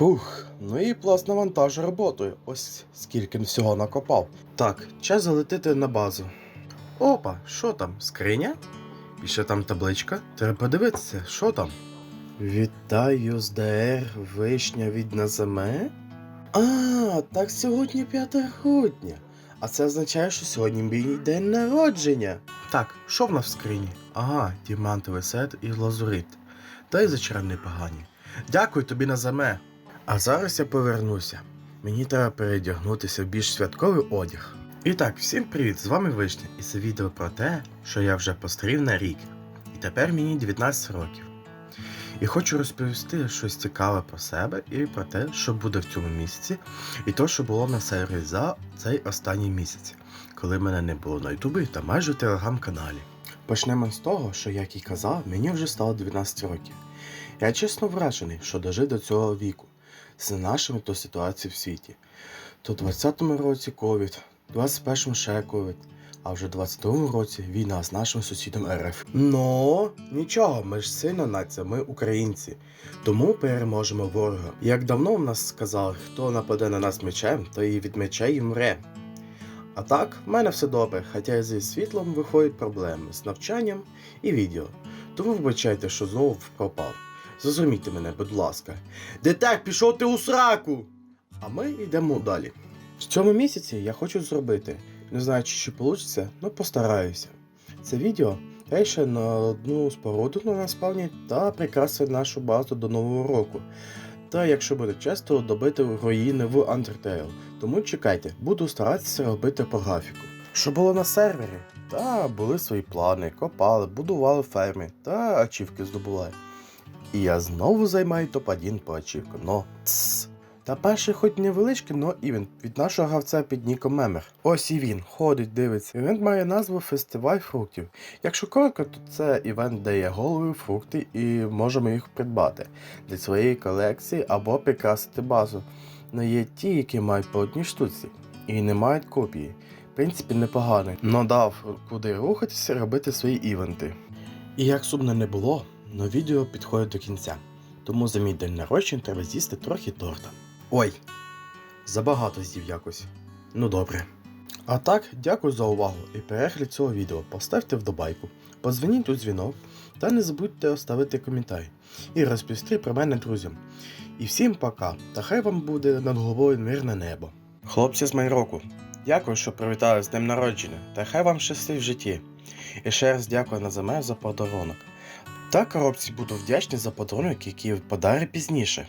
Фух, ну і пласт навантажу роботою. Ось скільки всього накопав. Так, час залетити на базу. Опа, що там? Скриня? І ще там табличка. Треба подивитися, що там. Вітаю з ДР вишня від Назаме. А, так сьогодні 5 грудня. А це означає, що сьогодні мій день народження. Так, що в нас в скрині? Ага, діамантовий сет і лазурит. Та й зачарам непогані. Дякую тобі Назаме. А зараз я повернуся. Мені треба передягнутися в більш святковий одяг. І так, всім привіт! З вами Вишня, і це відео про те, що я вже пострів на рік. І тепер мені 19 років. І хочу розповісти щось цікаве про себе і про те, що буде в цьому місяці, і то, що було на сервері за цей останній місяць, коли мене не було на Ютубі та майже в телеграм-каналі. Почнемо з того, що, як і казав, мені вже стало 12 років. Я чесно вражений, що дожив до цього віку з нашими то ситуацією в світі. То в 20-му році ковід, в 21-му ще ковід, а вже в 22-му році війна з нашим сусідом РФ. Ну, нічого, ми ж сильна нація, ми українці. Тому переможемо ворога. Як давно в нас сказали, хто нападе на нас мечем, то і від меча й вмре. А так, в мене все добре, хоча зі світлом виходять проблеми з навчанням і відео. Тому вибачайте, що знову пропав. Зрозумійте мене, будь ласка. Детек, пішов ти у сраку! А ми йдемо далі. В цьому місяці я хочу зробити. Не знаю, чи вийде, але постараюся. Це відео ще на одну споруду на спавні та прикрасити нашу базу до нового року. Та якщо буде чесно, добити руїни в Undertale. Тому чекайте, буду старатися робити по графіку. Що було на сервері? Та були свої плани, копали, будували ферми та ачівки здобували. І я знову займаю топ-1 по ачівку, но тс. Та перший хоч невеличкий, но івент від нашого гравця під ніком Мемер. Ось і він, ходить, дивиться. Івент має назву Фестиваль фруктів. Якщо коротко, то це івент, де є голови, фрукти і можемо їх придбати для своєї колекції або прикрасити базу. Но є ті, які мають по одній штуці і не мають копії. В принципі, непоганий, но дав куди рухатися, робити свої івенти. І як сумно не було, но відео підходить до кінця. Тому за мій день народження треба з'їсти трохи торта. Ой, забагато з'їв якось. Ну добре. А так, дякую за увагу і перегляд цього відео. Поставте вдобайку, позвоніть у дзвінок та не забудьте оставити коментар і розповісти про мене друзям. І всім пока, та хай вам буде над головою мирне небо. Хлопці з Майроку, дякую, що привітали з днем народження, та хай вам щастить в житті. І ще раз дякую Назаме за подарунок. Та коробці буду вдячний за подарунок, який подарить пізніше.